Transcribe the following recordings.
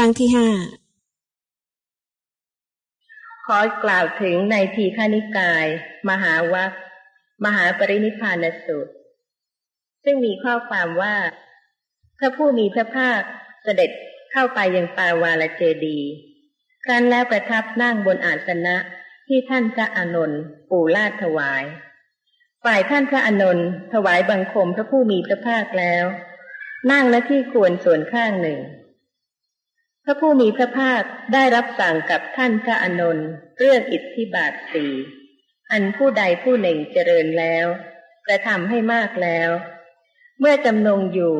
ครั้งที่ห้าขอกล่าวถึงในทีฆานิกาย มหาวัคมหาปรินิพานสูตร ซึ่งมีข้อความว่า พระผู้มีพระภาคเสด็จเข้าไปยังปาวาลเจดีครั้นแล้วประทับนั่งบนอาสนะที่ท่านพระอานนท์ปู่ลาดถวาย ฝ่ายท่านพระอานนท์ถวายบังคมพระผู้มีพระภาคแล้ว นั่งณที่ควรส่วนข้างหนึ่ง ระผู้มีพระภาคได้รับสั่งกับท่านพระอานนท์เรื่องอิทธิบาทสี่อันผู้ใดผู้หนึ่งเจริญแล้วกระทำให้มากแล้ว เมื่อจำนงอยู่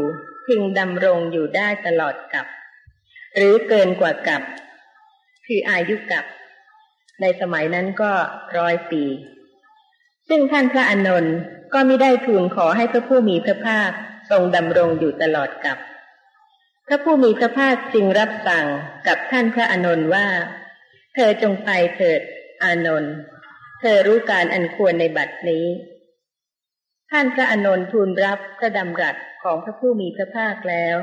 พึงดำรงอยู่ได้ตลอดกับ หรือเกินกว่ากับ คืออายุกับ ในสมัยนั้นก็ร้อยปี ซึ่งท่านพระอานนท์ก็ไม่ได้ทูลขอให้พระผู้มีพระภาคทรงดำรงอยู่ตลอดกับ พระผู้มีพระภาคจึงรับสั่งกับท่านพระอานนท์ว่า เธอจงไปเถิดอานนท์เธอรู้การอันควรในบัดนี้ ท่านพระอานนท์ทูลรับพระดำรัสของพระผู้มีพระภาคแล้ว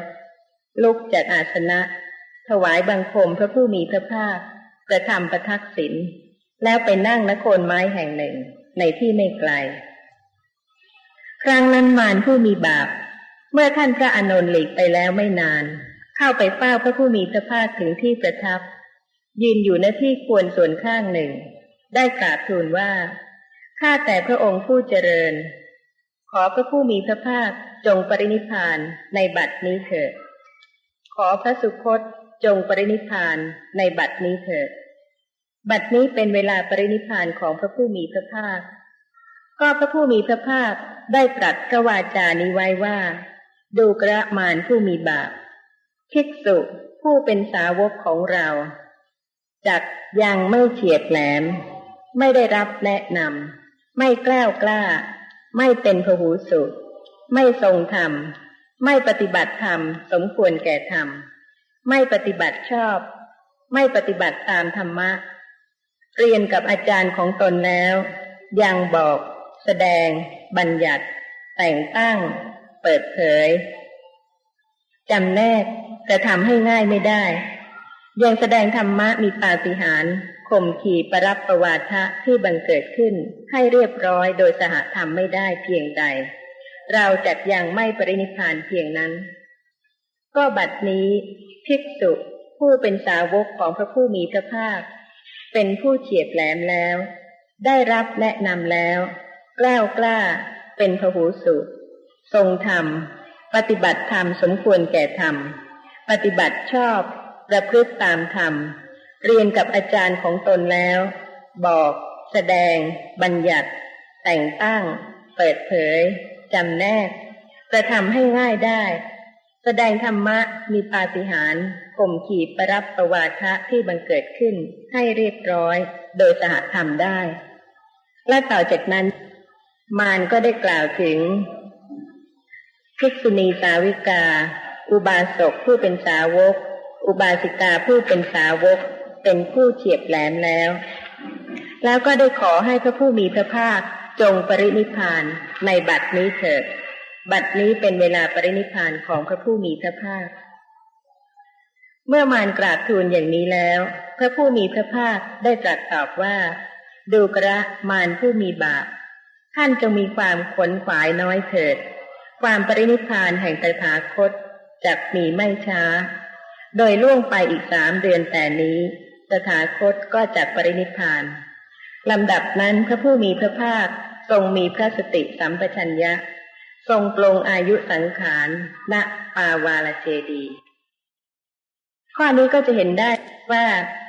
ลุกจากอาสนะ ถวายบังคมพระผู้มีพระภาคกระทำประทักษิณแล้วไปนั่งนโคนไม้แห่งหนึ่งในที่ไม่ไกล ครั้งนั้นมารผู้มีบาป เมื่อท่านพระอานนท์หลีกไปแล้วไม่นาน เข้าไปเฝ้าพระผู้มีพระภาคถึงที่ประทับ ยืนอยู่ในที่ควรส่วนข้างหนึ่ง ได้กราบทูลว่าข้าแต่พระองค์ผู้เจริญ ขอพระผู้มีพระภาคจงปรินิพานในบัดนี้เถิด ขอพระสุคตจงปรินิพานในบัดนี้เถิด บัดนี้เป็นเวลาปรินิพานของพระผู้มีพระภาค ก็พระผู้มีพระภาคได้ตรัสพระวาจานี้ไว้ว่า ดูกระมานผู้มีบาปภิกษุผู้เป็นสาวกของเราจักยังไม่เฉียดแหลม ไม่ได้รับแนะนำไม่กล้ากล้า ไม่เป็นพหูสุไม่ทรงธรรม ไม่ปฏิบัติธรรม สมควรแก่ธรรม ไม่ปฏิบัติชอบ ไม่ปฏิบัติตามธรรมะ เรียนกับอาจารย์ของตนแล้ว ยังบอก แสดง บัญญัติ แต่งตั้ง เปิดเผยจำแนกจะทำให้ง่ายไม่ได้ ยังแสดงธรรมะมีปาฏิหาริย์ข่มขีปรับประวาทะที่บังเกิดขึ้นให้เรียบร้อยโดยสหธรรมไม่ได้เพียงใด เราจัดยังไม่ปรินิพานเพียงนั้น ก็บัดนี้ภิกษุผู้เป็นสาวกของพระผู้มีพระภาค เป็นผู้เฉียบแหลมแล้ว ได้รับแนะนำแล้ว กล้ากล้า เป็นพหูสุ ทรงธรรม ปฏิบัติธรรมสมควรแก่ธรรม ปฏิบัติชอบประพฤติตามธรรม เรียนกับอาจารย์ของตนแล้ว บอก แสดง บัญญัติ แต่งตั้ง เปิดเผยจำแนกกระทำให้ง่ายได้ แสดงธรรมะมีปาฏิหาริย์ข่มขีดประรับประวาทะที่บังเกิดขึ้นให้เรียบร้อยโดยสหธรรมได้ และต่อจากนั้น มารก็ได้กล่าวถึง ภิกษุณีสาวิกา อุบาสกผู้เป็นสาวก อุบาสิกาผู้เป็นสาวก เป็นผู้เฉียบแหลมแล้ว แล้วก็ได้ขอให้พระผู้มีพระภาคจงปรินิพานในบัดนี้เถิด บัดนี้เป็นเวลาปรินิพานของพระผู้มีพระภาค เมื่อมารกราบทูลอย่างนี้แล้ว พระผู้มีพระภาคได้ตรัสตอบว่า ดูกระมารผู้มีบาปท่านจงมีความขนขวายน้อยเถิด ความปรินิพานแห่งตถาคตจะมีไม่ช้า โดยล่วงไปอีกสามเดือนแต่นี้ตถาคตก็จะปรินิพานลำดับนั้นพระผู้มีพระภาคทรงมีพระสติสัมปชัญญะ ทรงปรงอายุสังขารณปาวาลเจดี ข้อนี้ก็จะเห็นได้ว่า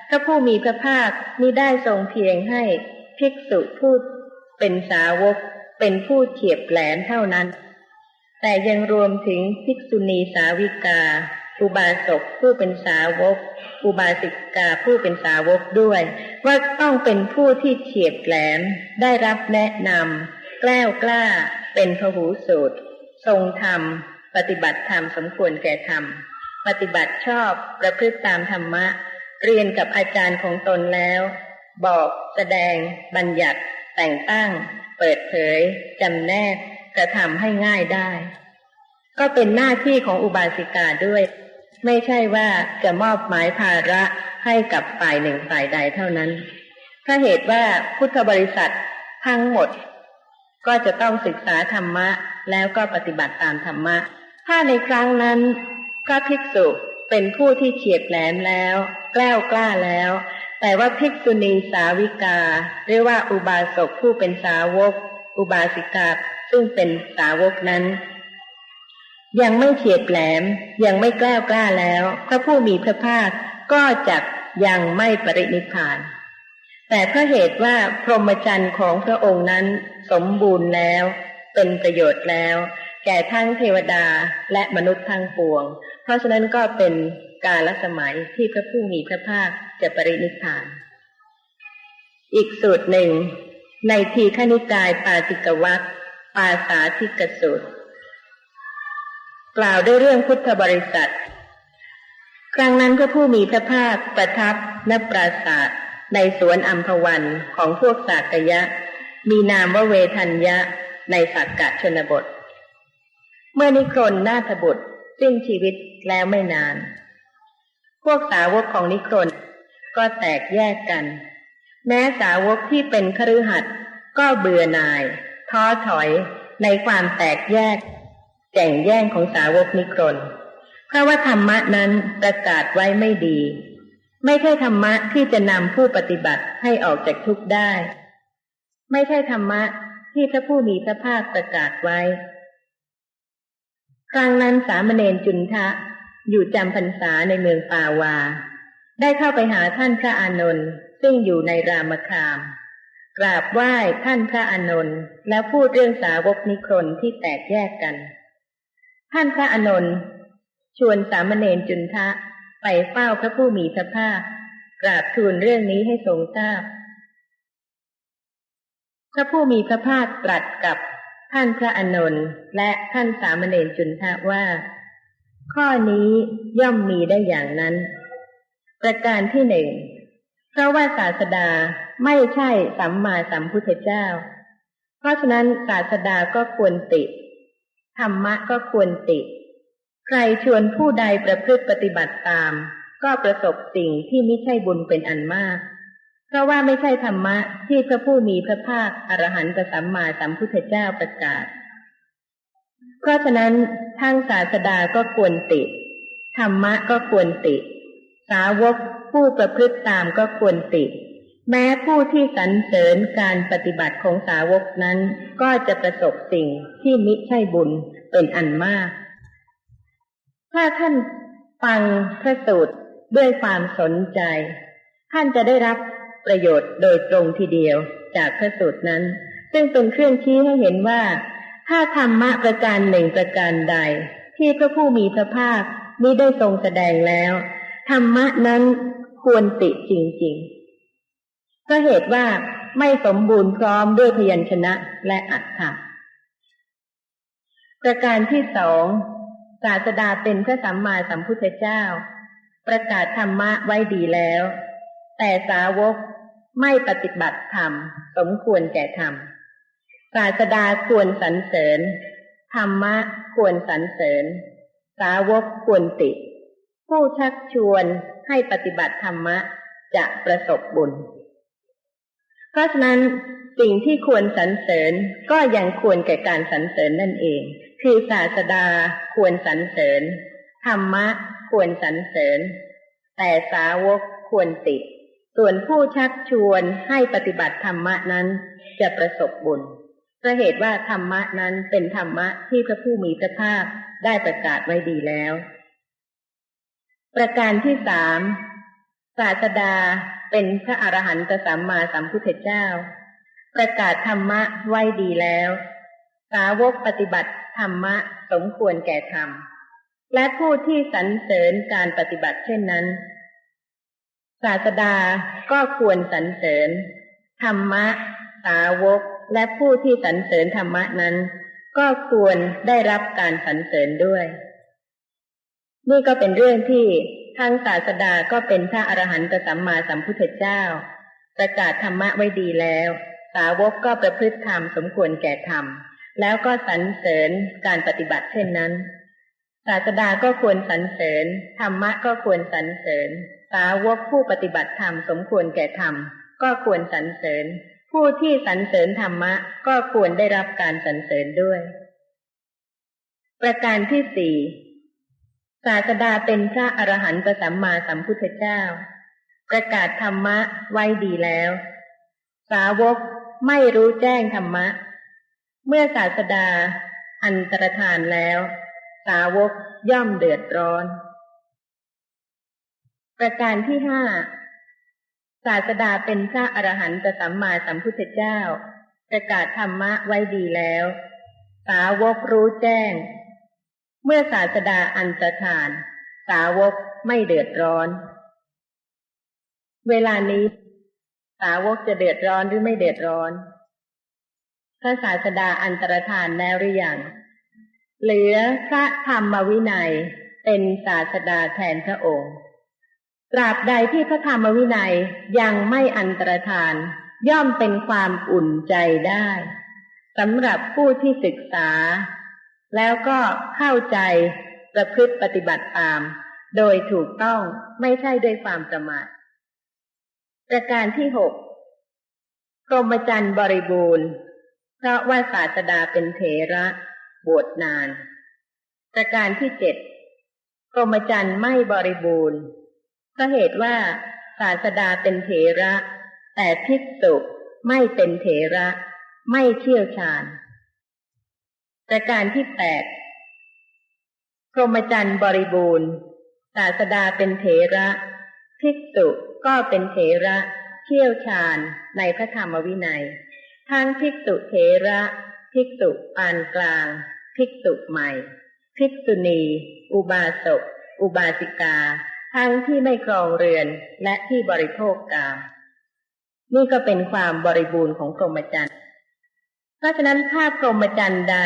พระผู้มีพระภาคมิได้ทรงเพียงให้ภิกษุพูดเป็นสาวกเป็นผู้เฉียบแหลมเท่านั้น แต่ยังรวมถึงภิกษุณีสาวิกา อุบาสกผู้เป็นสาวก อุบาสิกาผู้เป็นสาวกด้วย ว่าต้องเป็นผู้ที่เฉียบแหลม ได้รับแนะนำแกล้วกล้า เป็นพหูสูตรทรงธรรม ปฏิบัติธรรมสมควรแก่ธรรม ปฏิบัติชอบประพฤติตามธรรมะ เรียนกับอาจารย์ของตนแล้ว บอกแสดง บัญญัติ แต่งตั้ง เปิดเผยจำแนก กระทำให้ง่ายได้ ก็เป็นหน้าที่ของอุบาสิกาด้วย ไม่ใช่ว่าจะมอบหมายภาระให้กับฝ่ายหนึ่งฝ่ายใดเท่านั้นถ้าเหตุว่าพุทธบริษัททั้งหมด ก็จะต้องศึกษาธรรมะแล้วก็ปฏิบัติตามธรรมะ ถ้าในครั้งนั้น พระภิกษุเป็นผู้ที่เฉียบแหลมแล้วแกล้วกล้าแล้ว แต่ว่าภิกษุณีสาวิกาเรียกว่าอุบาสกผู้เป็นสาวก อุบาสิกา ซึ่งเป็นสาวกนั้น ยังไม่เฉียบแหลมยังไม่กล้ากล้าแล้ว พระผู้มีพระภาคก็จะยังไม่ปรินิพาน แต่เพราะเหตุว่าพรหมจรรย์ของพระองค์นั้นสมบูรณ์แล้ว เป็นประโยชน์แล้ว แก่ทั้งเทวดาและมนุษย์ทั้งปวง เพราะฉะนั้นก็เป็นกาลสมัยที่พระผู้มีพระภาคจะปรินิพาน อีกสูตรหนึ่ง ในทีขณิกายปาติกวัต ปาสาธิกสูตร กล่าวด้วยเรื่องพุทธบริษัท ครั้งนั้นพระผู้มีพระภาคประทับณปราศาสตร์ในสวนอัมพวันของพวกสากยะ มีนามว่าเวทัญญะในสักกะชนบท เมื่อนิครนนาถบุตรสิ้นชีวิตแล้วไม่นาน พวกสาวกของนิครนก็แตกแยกกัน แม้สาวกที่เป็นคฤหัสถ์ก็เบื่อหน่าย ท้อถอยในความแตกแยกแจ่งแย่งของสาวกนิครนเพราะว่าธรรมะนั้นประกาศไว้ไม่ดี ไม่ใช่ธรรมะที่จะนำผู้ปฏิบัติให้ออกจากทุกข์ได้ ไม่ใช่ธรรมะที่พระผู้มีพระภาคประกาศไว้ ครั้งนั้นสามเณรจุนทะอยู่จำพรรษาในเมืองปาวา ได้เข้าไปหาท่านพระอานนท์ซึ่งอยู่ในรามคาม กราบไหว้ท่านพระอานนท์แล้วพูดเรื่องสาวกนิครนที่แตกแยกกัน ท่านพระอานนท์ชวนสามเณรจุนทะไปเฝ้าพระผู้มีพระภาคกราบทูลเรื่องนี้ให้ทรงทราบ พระผู้มีพระภาคตรัสกับท่านพระอานนท์และท่านสามเณรจุนทะว่า ข้อนี้ย่อมมีได้อย่างนั้น ประการที่หนึ่ง เพราะว่าศาสดาไม่ใช่สัมมาสัมพุทธเจ้า เพราะฉะนั้นศาสดาก็ควรติธรรมะก็ควรติ ใครชวนผู้ใดประพฤติปฏิบัติตาม ก็ประสบสิ่งที่ไม่ใช่บุญเป็นอันมาก เพราะว่าไม่ใช่ธรรมะที่พระผู้มีพระภาคอรหันตสัมมาสัมพุทธเจ้าประกาศ เพราะฉะนั้นทั้งศาสดาก็ควรติ ธรรมะก็ควรติ สาวก ผู้ประพฤติตามก็ควรติ แม้ผู้ที่สรรเสริญการปฏิบัติของสาวกนั้น ก็จะประสบสิ่งที่มิใช่บุญเป็นอันมาก ถ้าท่านฟังพระสูตรด้วยความสนใจ ท่านจะได้รับประโยชน์โดยตรงทีเดียวจากพระสูตรนั้น ซึ่งเป็นเครื่องชี้ให้เห็นว่า ถ้าธรรมะประการหนึ่งประการใด ที่พระผู้มีพระภาคมิได้ทรงแสดงแล้ว ธรรมะนั้น ควรติจริงๆเพราะเหตุว่าไม่สมบูรณ์พร้อมด้วยพยัญชนะและอัฏฐะประการที่สองศาสดาเป็นพระสัมมาสัมพุทธเจ้า ประกาศธรรมะไว้ดีแล้ว แต่สาวกไม่ปฏิบัติธรรม สมควรแก่ธรรมศาสดาควรสรรเสริญ ธรรมะควรสรรเสริญ สาวกควรติ ผู้ชักชวนให้ปฏิบัติธรรมะจะประสบบุญ เพราะฉะนั้นสิ่งที่ควรสรรเสริญก็ยังควรแก่การสรรเสริญนั่นเอง คือศาสดาควรสรรเสริญ ธรรมะควรสรรเสริญ แต่สาวกควรติด ส่วนผู้ชักชวนให้ปฏิบัติธรรมะนั้นจะประสบบุญเพราะเหตุว่าธรรมะนั้นเป็นธรรมะที่พระผู้มีพระภาคได้ประกาศไว้ดีแล้ว ประการที่สามศาสดาเป็นพระอรหันตสัมมาสัมพุทธเจ้า ประกาศธรรมะไว้ดีแล้ว สาวกปฏิบัติธรรมะสมควรแก่ธรรม และผู้ที่สรรเสริญการปฏิบัติเช่นนั้น ศาสดาก็ควรสรรเสริญ ธรรมะ สาวกและผู้ที่สรรเสริญธรรมะนั้น ก็ควรได้รับการสรรเสริญด้วย นี่ก็เป็นเรื่องที่ทั้งศาสดาก็เป็นพระอรหันตสัมมาสัมพุทธเจ้า ประกาศธรรมะไว้ดีแล้ว สาวกก็ประพฤติธรรมสมควรแก่ธรรม แล้วก็สรรเสริญการปฏิบัติเช่นนั้น ศาสดาก็ควรสรรเสริญธรรมะก็ควรสรรเสริญ สาวกผู้ปฏิบัติธรรมสมควรแก่ธรรม ก็ควรสรรเสริญ ผู้ที่สรรเสริญธรรมะก็ควรได้รับการสรรเสริญด้วย ประการที่สี่ ศาสดาเป็นพระอรหันตสัมมาสัมพุทธเจ้า ประกาศธรรมะไว้ดีแล้ว สาวกไม่รู้แจ้งธรรมะ เมื่อศาสดาอันตรธานแล้ว สาวกย่อมเดือดร้อน ประการที่ห้าศาสดาเป็นพระอรหันตสัมมาสัมพุทธเจ้า ประกาศธรรมะไว้ดีแล้ว สาวกรู้แจ้ง เมื่อศาสดาอันตรธาน สาวกไม่เดือดร้อน เวลานี้ สาวกจะเดือดร้อนหรือไม่เดือดร้อนพระศาสดาอันตรธานแล้วหรือยังเหลือพระธรรมวินัยเป็นศาสดาแทนพระองค์ ตราบใดที่พระธรรมวินัยยังไม่อันตรธาน ย่อมเป็นความอุ่นใจได้สำหรับผู้ที่ศึกษา แล้วก็เข้าใจประพฤติปฏิบัติตาม โดยถูกต้องไม่ใช่ด้วยความประมาทประการที่หกกรมจันทร์บริบูรณ์ เพราะว่าศาสดาเป็นเถระบวชนาน ประการที่เจ็ดกรมจันทร์ไม่บริบูรณ์เพราะเหตุว่าศาสดาเป็นเถระ แต่ภิกษุไม่เป็นเถระ ไม่เชี่ยวชาญ ประการที่แปดกรมจันทร์บริบูรณ์ ศาสดาเป็นเถระภิกษุก็เป็นเถระเชี่ยวชาญในพระธรรมวินัย ทั้งภิกษุเถระภิกษุปานกลาง ภิกษุใหม่ ภิกษุณี อุบาสก อุบาสิกา ทั้งที่ไม่ครองเรือนและที่บริโภคกาม นี่ก็เป็นความบริบูรณ์ของกรมจรรย์ เพราะฉะนั้นถ้ากรมจรรย์ใด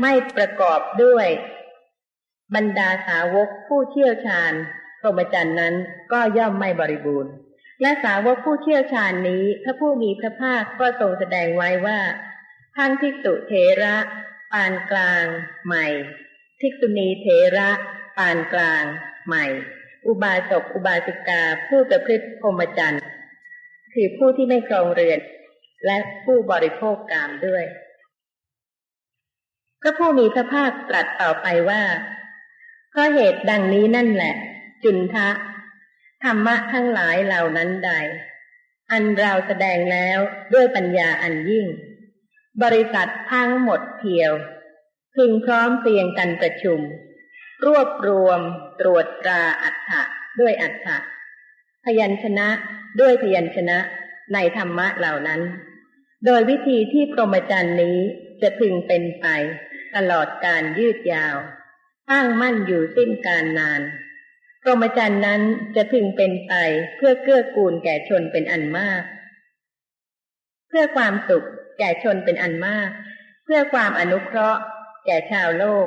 ไม่ประกอบด้วย บรรดาสาวกผู้เชี่ยวชาญกรมจรรย์นั้นก็ย่อมไม่บริบูรณ์ และสาวกผู้เชี่ยวชาญนี้พระผู้มีพระภาคก็ทรงแสดงไว้ว่าทั้งภิกษุเทระปานกลางใหม่ภิกษุณีเถระปานกลางใหม่ อุบาสกอุบาสิกาผู้ประพฤติพรหมจรรย์คือผู้ที่ไม่ครองเรือน และผู้บริโภคกามด้วย พระผู้มีพระภาคตรัสต่อไปว่า เพราะเหตุดังนี้นั่นแหละ จุนทะ ธรรมะทั้งหลายเหล่านั้นใด อันเราแสดงแล้วด้วยปัญญาอันยิ่ง บริษัททั้งหมดเทียว พึงพร้อมเพียงกันประชุม รวบรวมตรวจตราอัฏฐะด้วยอัฏฐะพยัญชนะด้วยพยัญชนะ ในธรรมะเหล่านั้น โดยวิธีที่พรหมจรรย์นี้จะพึงเป็นไป ตลอดการยืดยาวตั้งมั่นอยู่สิ้นการนานพรหมจรรย์นั้นจะพึงเป็นไปเพื่อเกื้อกูลแก่ชนเป็นอันมาก เพื่อความสุขแก่ชนเป็นอันมาก เพื่อความอนุเคราะห์ แก่ชาวโลก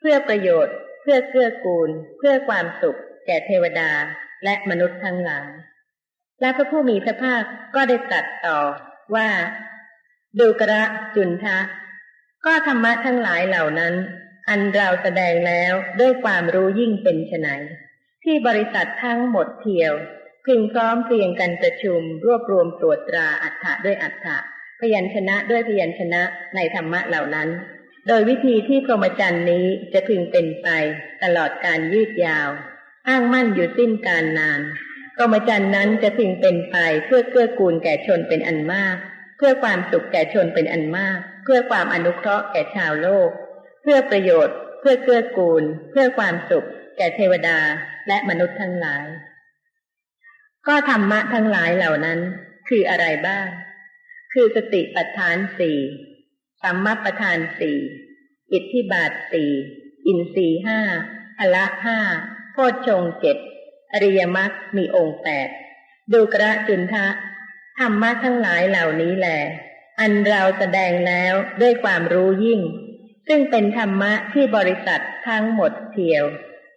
เพื่อประโยชน์ เพื่อเกื้อกูล เพื่อความสุข แก่เทวดาและมนุษย์ทั้งหลาย และพระผู้มีพระภาคก็ได้ตรัสต่อว่า ดูกระจุนทะ ก็ธรรมะทั้งหลายเหล่านั้น อันเราแสดงแล้วด้วยความรู้ยิ่งเป็นไนที่บริษัททั้งหมดเทียว พึงพร้อมเพรียงกันประชุม รวบรวมตรวจตราอัฏฐะด้วยอัฏฐะพยัญชนะด้วยพยัญชนะในธรรมะเหล่านั้น โดยวิธีที่พรหมจรรย์นี้จะพึงเป็นไป ตลอดการยืดยาว อ้างมั่นอยู่สิ้นการนาน พรหมจรรย์นั้นจะพึงเป็นไปเพื่อเกื้อกูลแก่ชนเป็นอันมาก เพื่อความสุขแก่ชนเป็นอันมาก เพื่อความอนุเคราะห์แก่ชาวโลก เพื่อประโยชน์ เพื่อเกื้อกูล เพื่อความสุข แก่เทวดาและมนุษย์ทั้งหลาย ก็ธรรมะทั้งหลายเหล่านั้น คืออะไรบ้าง คือสติปัฏฐานสี่สัมมาปัฏฐานสี่อิทธิบาทสี่อินทรีห้าพละห้าโพชฌงเจ็ด อริยมรรคมีองค์แปดดูกระจุนทะธรรมะทั้งหลายเหล่านี้แหละอันเราแสดงแล้วด้วยความรู้ยิ่ง ซึ่งเป็นธรรมะที่บริษัททั้งหมดเทียว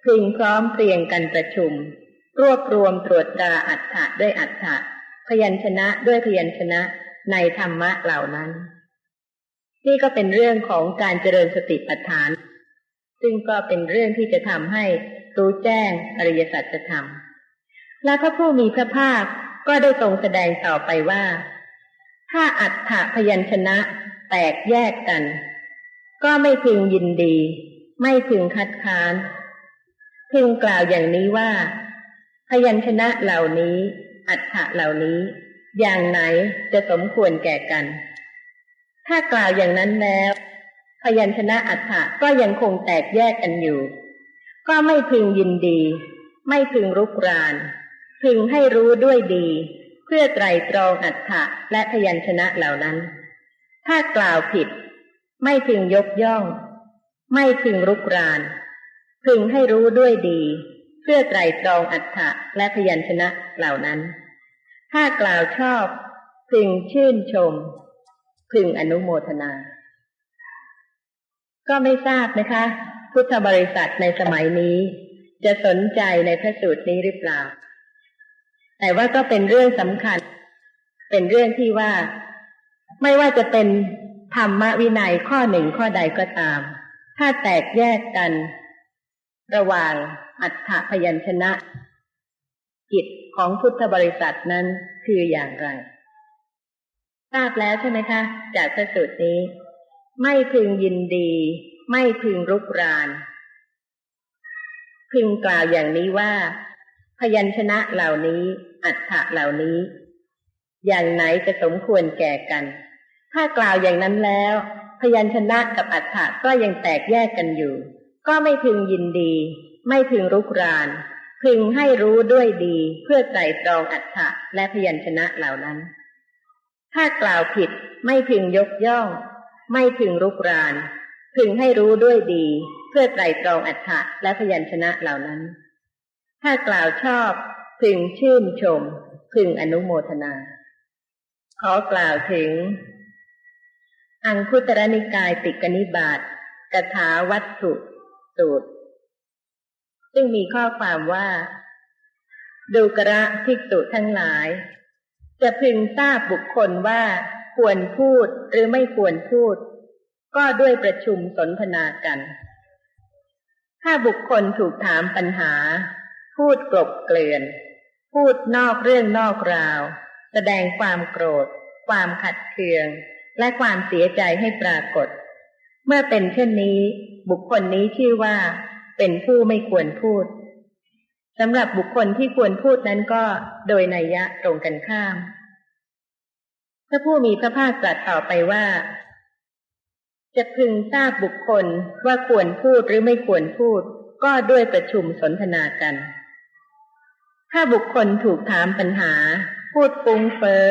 พึงพร้อมเพรียงกันประชุม รวบรวมตรวจตราอัฏฐะด้วยอัฏฐะพยัญชนะด้วยพยัญชนะในธรรมะเหล่านั้น นี่ก็เป็นเรื่องของการเจริญสติปัฏฐาน ซึ่งก็เป็นเรื่องที่จะทำให้ รู้แจ้งอริยสัจธรรม และพระผู้มีพระภาคก็ได้ทรงแสดงต่อไปว่า ถ้าอัฏฐพยัญชนะแตกแยกกัน ก็ไม่พึงยินดี ไม่พึงคัดค้าน พึงกล่าวอย่างนี้ว่า พยัญชนะเหล่านี้ อัฏฐะเหล่านี้ อย่างไหนจะสมควรแก่กัน ถ้ากล่าวอย่างนั้นแล้ว พยัญชนะอัฏฐะก็ยังคงแตกแยกกันอยู่ ก็ไม่พึงยินดี ไม่พึงรุกราน พึงให้รู้ด้วยดี เพื่อไตรตรองอัฏฐะและพยัญชนะเหล่านั้น ถ้ากล่าวผิด ไม่พึงยกย่อง ไม่พึงรุกราน พึงให้รู้ด้วยดี เพื่อไตรตรองอัฏฐะและพยัญชนะเหล่านั้น ถ้ากล่าวชอบ พึงชื่นชม พึงอนุโมทนา ก็ไม่ทราบนะคะ พุทธบริษัทในสมัยนี้ จะสนใจในพระสูตรนี้หรือเปล่า แต่ว่าก็เป็นเรื่องสำคัญ เป็นเรื่องที่ว่า ไม่ว่าจะเป็นธรรมวินัยข้อหนึ่งข้อใดก็ตาม ถ้าแตกแยกกัน ระหว่างอัฏฐพยัญชนะจิตของพุทธบริษัทนั้นคืออย่างไร ทราบแล้วใช่ไหมคะ จากพระสูตรนี้ ไม่พึงยินดี ไม่พึงรุกราน พึงกล่าวอย่างนี้ว่า พยัญชนะเหล่านี้ อัฏฐะเหล่านี้ อย่างไหนจะสมควรแก่กัน ถ้ากล่าวอย่างนั้นแล้ว พยัญชนะกับอัฏฐะก็ยังแตกแยกกันอยู่ ก็ไม่พึงยินดี ไม่พึงรุกราน พึงให้รู้ด้วยดีเพื่อไตรตรองอัฏฐะและพยัญชนะเหล่านั้น ถ้ากล่าวผิดไม่พึงยกย่อง ไม่พึงรุกราน พึงให้รู้ด้วยดี เพื่อไตรตรองอัฏฐะและพยัญชนะเหล่านั้น ถ้ากล่าวชอบ พึงชื่นชม พึงอนุโมทนา ขอกล่าวถึง อังคุตรนิกายติกนิบาตกถาวัตถุสูตร ซึ่งมีข้อความว่าดูกระภิกษุทั้งหลาย จะพึงทราบบุคคลว่าควรพูดหรือไม่ควรพูด ก็ด้วยประชุมสนทนากัน ถ้าบุคคลถูกถามปัญหา พูดกลบเกลื่อน พูดนอกเรื่องนอกราว แสดงความโกรธ ความขัดเคือง และความเสียใจให้ปรากฏ เมื่อเป็นเช่นนี้ บุคคลนี้ชื่อว่าเป็นผู้ไม่ควรพูดสำหรับบุคคลที่ควรพูดนั้นก็โดยนัยยะตรงกันข้าม พระผู้มีพระภาคตรัสต่อไปว่า จะพึงทราบบุคคลว่าควรพูดหรือไม่ควรพูด ก็ด้วยประชุมสนทนากัน ถ้าบุคคลถูกถามปัญหา พูดฟุ้งเฟ้อ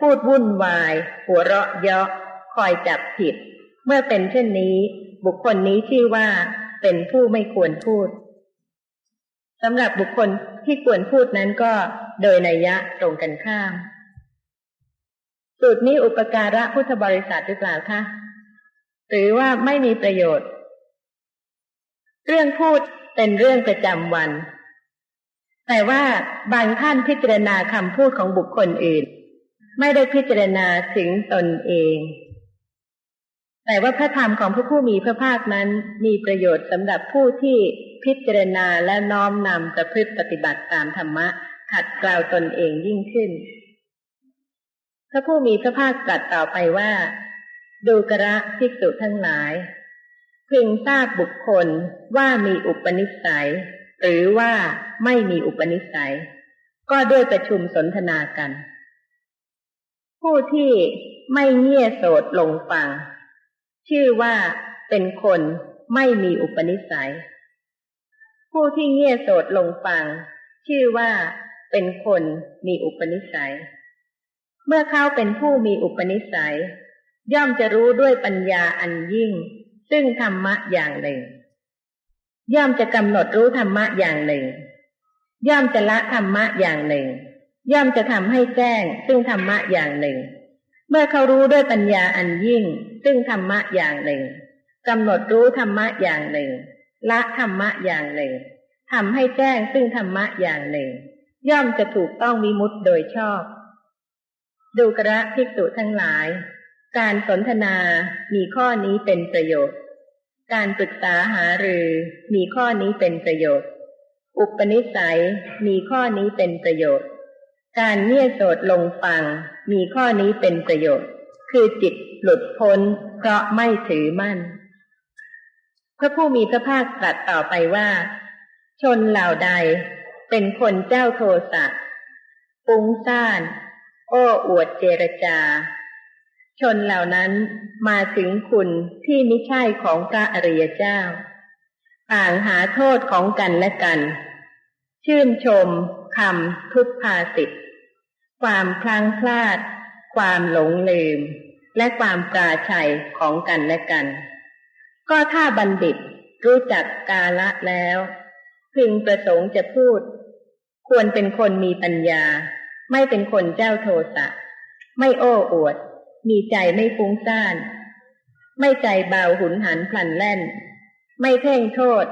พูดวุ่นวาย หัวเราะเยาะคอยจับผิด เมื่อเป็นเช่นนี้ บุคคลนี้ชื่อว่าเป็นผู้ไม่ควรพูดสำหรับบุคคลที่ควรพูดนั้นก็โดยนัยยะตรงกันข้าม สูตรนี้อุปการะพุทธบริษัทหรือเปล่าคะ หรือว่าไม่มีประโยชน์ เรื่องพูดเป็นเรื่องประจำวัน แต่ว่าบางท่านพิจารณาคำพูดของบุคคลอื่น ไม่ได้พิจารณาถึงตนเอง แต่ว่าพระธรรมของพระผู้มีพระภาคนั้นมีประโยชน์สำหรับผู้ที่พิจารณาและน้อมนำประพฤติปฏิบัติตามธรรมะขัดเกลาตนเองยิ่งขึ้น พระผู้มีพระภาคตรัสต่อไปว่า ดูกระภิกษุทั้งหลาย พึงทราบบุคคลว่ามีอุปนิสัย หรือว่าไม่มีอุปนิสัย ก็ด้วยประชุมสนทนากัน ผู้ที่ไม่เงี่ยโสดลงฟัง ชื่อว่าเป็นคนไม่มีอุปนิสัย ผู้ที่เงี่ยโสดลงฟัง ชื่อว่าเป็นคนมีอุปนิสัย เมื่อเขาเป็นผู้มีอุปนิสัย ย่อมจะรู้ด้วยปัญญาอันยิ่ง ซึ่งธรรมะอย่างหนึ่ง ย่อมจะกำหนดรู้ธรรมะอย่างหนึ่ง ย่อมจะละธรรมะอย่างหนึ่ง ย่อมจะทำให้แจ้ง ซึ่งธรรมะอย่างหนึ่ง เมื่อเขารู้ด้วยปัญญาอันยิ่ง ซึ่งธรรมะอย่างหนึ่งกำหนดรู้ธรรมะอย่างหนึ่ง ละธรรมะอย่างหนึ่งทำให้แจ้งซึ่งธรรมะอย่างหนึ่ง ย่อมจะถูกต้องวิมุตโดยชอบ ดูกระภิกษุทั้งหลาย การสนทนามีข้อนี้เป็นประโยชน์ การปรึกษาหารือมีข้อนี้เป็นประโยชน์ อุปนิสัยมีข้อนี้เป็นประโยชน์ การเงี่ยโสดลงฟังมีข้อนี้เป็นประโยชน์ คือจิตหลุดพ้นเพราะไม่ถือมั่น พระผู้มีพระภาคตรัสต่อไปว่า ชนเหล่าใดเป็นคนเจ้าโทสะปุ้งซ่าน โอ้อวดเจรจา ชนเหล่านั้นมาถึงคุณที่ไม่ใช่ของพระอริยเจ้า ต่างหาโทษของกันและกัน ชื่นชมคำทุพภาสิทธ์ความพลังพลาด ความหลงลืม และความปราชัยของกันและกัน ก็ถ้าบัณฑิตรู้จักกาละแล้ว พึงประสงค์จะพูด ควรเป็นคนมีปัญญา ไม่เป็นคนเจ้าโทสะ ไม่โอ้อวด มีใจไม่ฟุ้งซ่าน ไม่ใจเบาหุนหันพลันแล่น ไม่เพ่งโทษ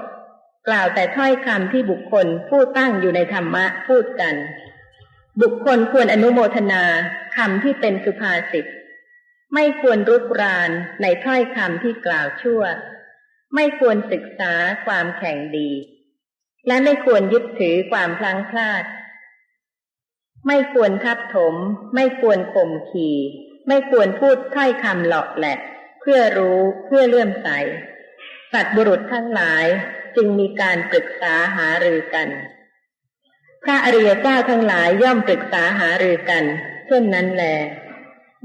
กล่าวแต่ถ้อยคำที่บุคคลผู้ตั้งอยู่ในธรรมะพูดกัน บุคคลควรอนุโมทนาคำที่เป็นสุภาษิตไม่ควรรุกรานในถ้อยคำที่กล่าวชั่ว ไม่ควรศึกษาความแข่งดี และไม่ควรยึดถือความพลังพลาด ไม่ควรทับถม ไม่ควรข่มขี ไม่ควรพูดถ้อยคำหลอกแหลกเพื่อรู้เพื่อเลื่อมใส สัตว์บุรุษทั้งหลายจึงมีการปรึกษาหารือกัน พระอริยเจ้าทั้งหลายย่อมปรึกษาหารือกัน เช่นนั้นแล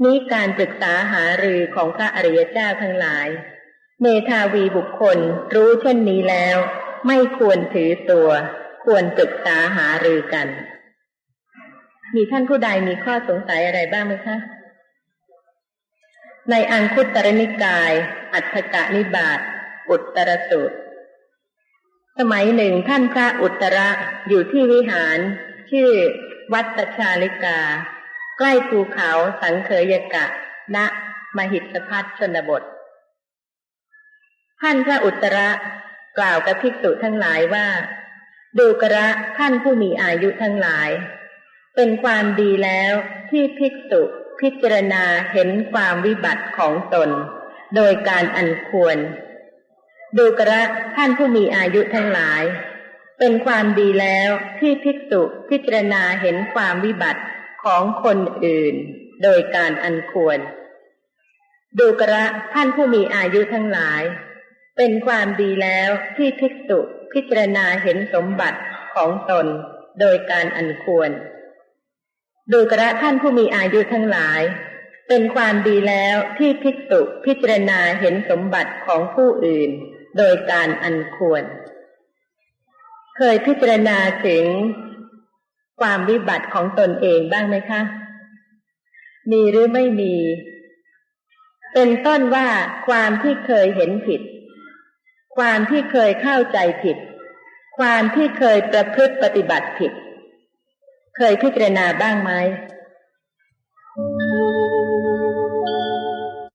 นี้การปรึกษาหารือของพระอริยเจ้าทั้งหลาย เมธาวีบุคคลรู้เช่นนี้แล้ว ไม่ควรถือตัว ควรปรึกษาหารือกัน มีท่านผู้ใดมีข้อสงสัยอะไรบ้างไหมคะ ในอังคุตรนิกาย อัฏฐกะนิบาตอุตรสูตร สมัยหนึ่งท่านพระอุตระอยู่ที่วิหาร ชื่อวัดตชาลิกา ใกล้ภูเขาสังเคยกะ ณ มหิตพัทชนบท ท่านพระอุตระกล่าวกับภิกษุทั้งหลายว่า ดูกระท่านผู้มีอายุทั้งหลาย เป็นความดีแล้วที่ภิกษุ พิจารณาเห็นความวิบัติของตน โดยการอันควร ดูกระท่านผู้มีอายุทั้งหลาย เป็นความดีแล้วที่ภิกษุพิจารณาเห็นความวิบัติของคนอื่น โดยการอันควร ดูกระท่านผู้มีอายุทั้งหลาย เป็นความดีแล้วที่ภิกษุพิจารณาเห็นสมบัติของตน โดยการอันควร ดูกระท่านผู้มีอายุทั้งหลาย เป็นความดีแล้วที่ภิกษุพิจารณาเห็นสมบัติของผู้อื่น โดยการอันควร เคยพิจารณาถึงความวิบัติของตนเองบ้างไหมคะ มีหรือไม่มี เป็นต้นว่าความที่เคยเห็นผิด ความที่เคยเข้าใจผิด ความที่เคยประพฤติปฏิบัติผิด เคยพิจารณาบ้างไหม